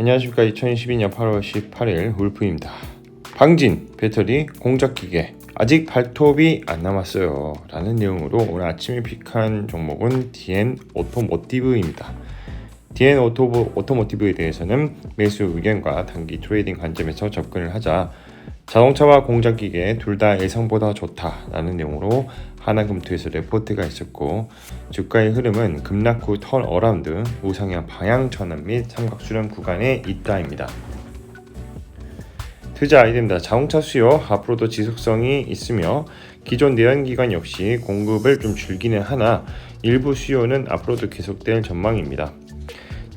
안녕하십니까 2012년 8월 18일 울프입니다. 방진 배터리 공작 기계 아직 발톱이 안 남았어요 라는 내용으로 오늘 아침에 픽한 종목은 DN 오토모티브입니다. DN 오토, 오토모티브에 대해서는 매수 의견과 단기 트레이딩 관점에서 접근을 하자 자동차와 공작 기계 둘 다 예상보다 좋다라는 내용으로 하나금투에서 레포트가 있었고 주가의 흐름은 급락 후 턴 어라운드 우상향 방향 전환 및 삼각 수렴 구간에 있다입니다. 투자 아이템다 자동차 수요 앞으로도 지속성이 있으며 기존 내연기관 역시 공급을 좀 줄기는 하나 일부 수요는 앞으로도 계속될 전망입니다.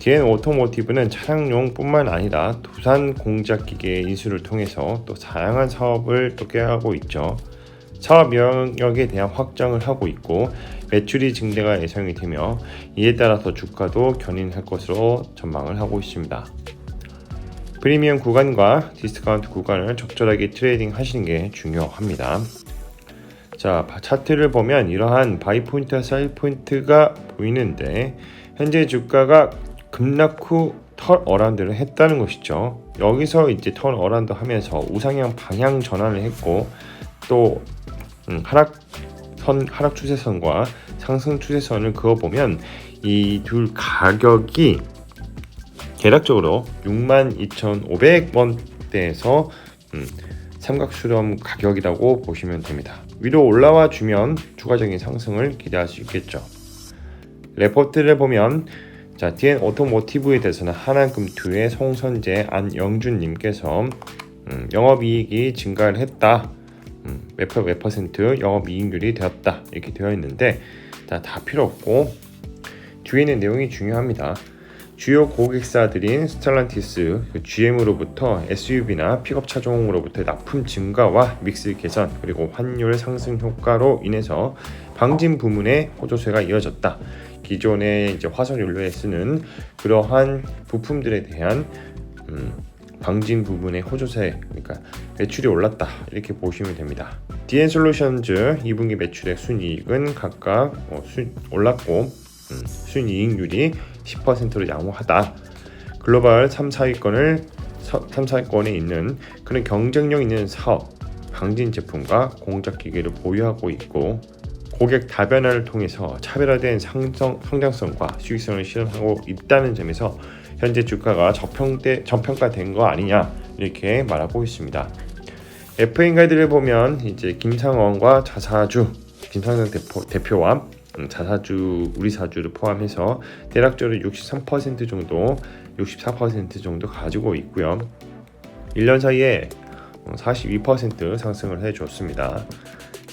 DN 오토모티브는 차량용뿐만 아니라 두산 공작 기계 인수를 통해서 또 다양한 사업을 또 꾀하고 있죠. 사업 영역에 대한 확장을 하고 있고 매출이 증대가 예상이 되며 이에 따라서 주가도 견인할 것으로 전망을 하고 있습니다. 프리미엄 구간과 디스카운트 구간을 적절하게 트레이딩 하시는 게 중요합니다. 자, 차트를 보면 이러한 바이 포인트와 셀 포인트가 보이는데 현재 주가가 급락 후털 어란드를 했다는 것이죠. 여기서 이제 털 어란드 하면서 우상향 방향 전환을 했고 또 음, 하락 선 하락 추세선과 상승 추세선을 그어 보면 이 둘 가격이 대략적으로 62,500원대에서 음, 삼각수렴 가격이라고 보시면 됩니다. 위로 올라와 주면 추가적인 상승을 기대할 수 있겠죠. 레포트를 보면 자, DN 오토모티브에 대해서는 하나금투의 송선재 안영준님께서 음, 영업이익이 증가를 했다. 음, 몇, 퍼- 몇 퍼센트 영업이익률이 되었다. 이렇게 되어 있는데 자, 다 필요 없고 뒤에 있는 내용이 중요합니다. 주요 고객사들인 스텔란티스, GM으로부터 SUV나 픽업 차종으로부터 납품 증가와 믹스 개선 그리고 환율 상승 효과로 인해서 방진 부문의 호조세가 이어졌다. 기존의 이제 화석 연료에 쓰는 그러한 부품들에 대한 음, 방진 부분의 호조세, 그러니까 매출이 올랐다 이렇게 보시면 됩니다. DN 솔루션즈 2분기 매출액 순이익은 각각 어, 수, 올랐고 음, 순이익률이 10%로 양호하다. 글로벌 3, 4위권을 3, 4위권에 있는 그런 경쟁력 있는 사업, 방진 제품과 공작 기계를 보유하고 있고 고객 다변화를 통해서 차별화된 상성, 성장성과 수익성을 실현하고 있다는 점에서 현재 주가가 저평대, 저평가된 거 아니냐 이렇게 말하고 있습니다. FA 가이드를 보면 이제 김상원과 자사주 김상현 대표, 대표와 음, 자사주 우리 사주를 포함해서 대략적으로 63% 정도 64% 정도 가지고 있고요. 1년 사이에 42% 상승을 해줬습니다.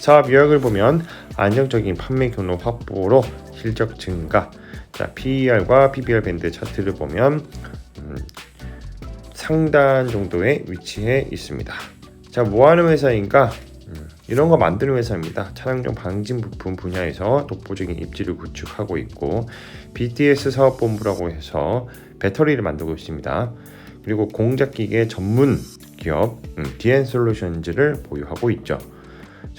사업 요약을 보면 안정적인 판매 경로 확보로 실적 증가. 자, PER과 PBR 밴드 차트를 보면 음, 상단 정도에 위치해 있습니다. 자, 뭐 하는 회사인가? 음, 이런 거 만드는 회사입니다. 차량용 방진 부품 분야에서 독보적인 입지를 구축하고 있고 BTS 사업본부라고 해서 배터리를 만들고 있습니다. 그리고 공작 기계 전문 기업 음, DN 솔루션즈를 보유하고 있죠.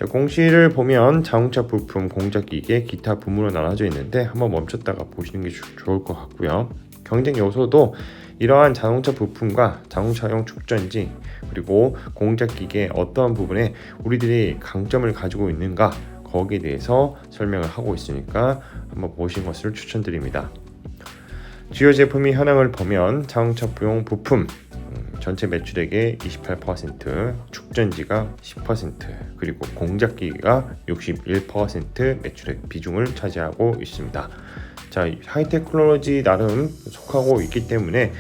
자, 공시를 보면 자동차 부품, 공작 기계, 기타 부문으로 나눠져 있는데 한번 멈췄다가 보시는 게 주- 좋을 것 같고요. 경쟁 요소도 이러한 자동차 부품과 자동차용 축전지 그리고 공작 기계 어떠한 부분에 우리들이 강점을 가지고 있는가 거기에 대해서 설명을 하고 있으니까 한번 보신 것을 추천드립니다. 주요 제품이 현황을 보면 자동차 부용 부품 음, 전체 매출액의 28%, 축전지가 10%, 그리고 공작기가 61% 매출액 비중을 차지하고 있습니다. 자, 하이테크놀로지 나름 속하고 있기 때문에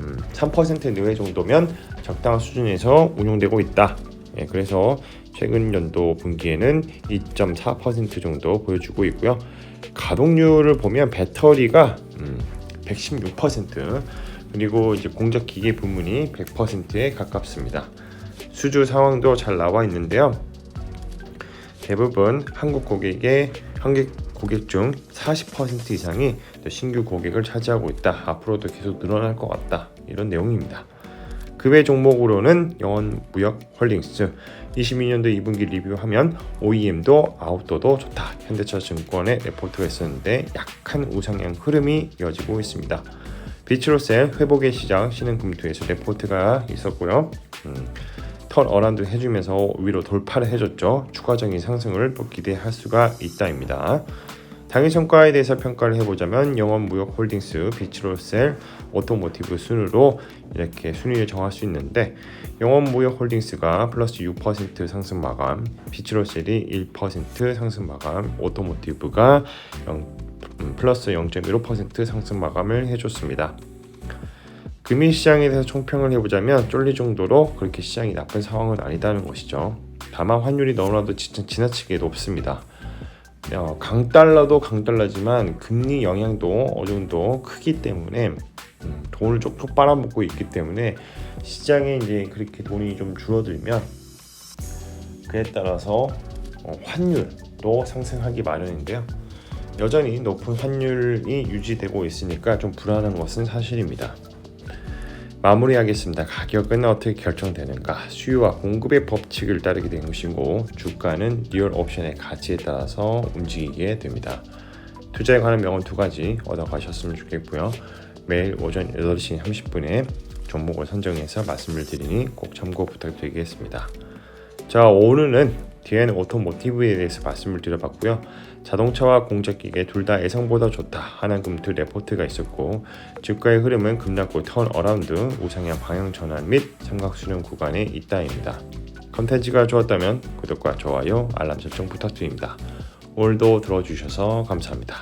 음, 3% 내외 정도면 적당한 수준에서 운용되고 있다. 예, 그래서 최근 연도 분기에는 2.4% 정도 보여주고 있고요. 가동률을 보면 배터리가 음, 116% 그리고 이제 공작 기계 부문이 100%에 가깝습니다. 수주 상황도 잘 나와 있는데요. 대부분 한국 고객의 한국 고객 중 40% 이상이 또 신규 고객을 차지하고 있다. 앞으로도 계속 늘어날 것 같다. 이런 내용입니다. 그외 종목으로는 영원 무역 홀딩스 22년도 2분기 리뷰하면 OEM도 아웃도어도 좋다. 현대차 증권의 레포트가 있었는데 약한 우상향 흐름이 이어지고 있습니다. 비츠로셀 회복의 시작 신흥 금투에서 레포트가 있었고요. 음, 턴 어라운드 해주면서 위로 돌파를 해줬죠. 추가적인 상승을 또 기대할 수가 있다입니다. 당일 성과에 대해서 평가를 해보자면 영원 무역 홀딩스, 비츠로셀, 오토모티브 순으로 이렇게 순위를 정할 수 있는데 영원 무역 홀딩스가 플러스 6% 상승 마감, 비츠로셀이 1% 상승 마감, 오토모티브가 0, 음, 플러스 0.15% 상승 마감을 해줬습니다. 금일 시장에 대해서 총평을 해보자면 쫄리 정도로 그렇게 시장이 나쁜 상황은 아니다는 것이죠. 다만 환율이 너무나도 지나치게 높습니다. 어, 강달러도 강달러지만 금리 영향도 어느 정도 크기 때문에 음, 돈을 쪽쪽 빨아먹고 있기 때문에 시장에 이제 그렇게 돈이 좀 줄어들면 그에 따라서 어, 환율도 상승하기 마련인데요. 여전히 높은 환율이 유지되고 있으니까 좀 불안한 것은 사실입니다. 마무리하겠습니다. 가격은 어떻게 결정되는가? 수요와 공급의 법칙을 따르게 된 것이고 주가는 리얼 옵션의 가치에 따라서 움직이게 됩니다. 투자에 관한 명언 두 가지 얻어가셨으면 좋겠고요. 매일 오전 8시 30분에 종목을 선정해서 말씀을 드리니 꼭 참고 부탁드리겠습니다. 자 오늘은 DN 오토 모티브에 대해서 말씀을 드려봤고요. 자동차와 공작기계 둘 다 예상보다 좋다 하는 금투 레포트가 있었고 주가의 흐름은 급락고 턴 어라운드 우상향 방향 전환 및 삼각 수렴 구간에 있다입니다. 컨텐츠가 좋았다면 구독과 좋아요 알람 설정 부탁드립니다. 오늘도 들어주셔서 감사합니다.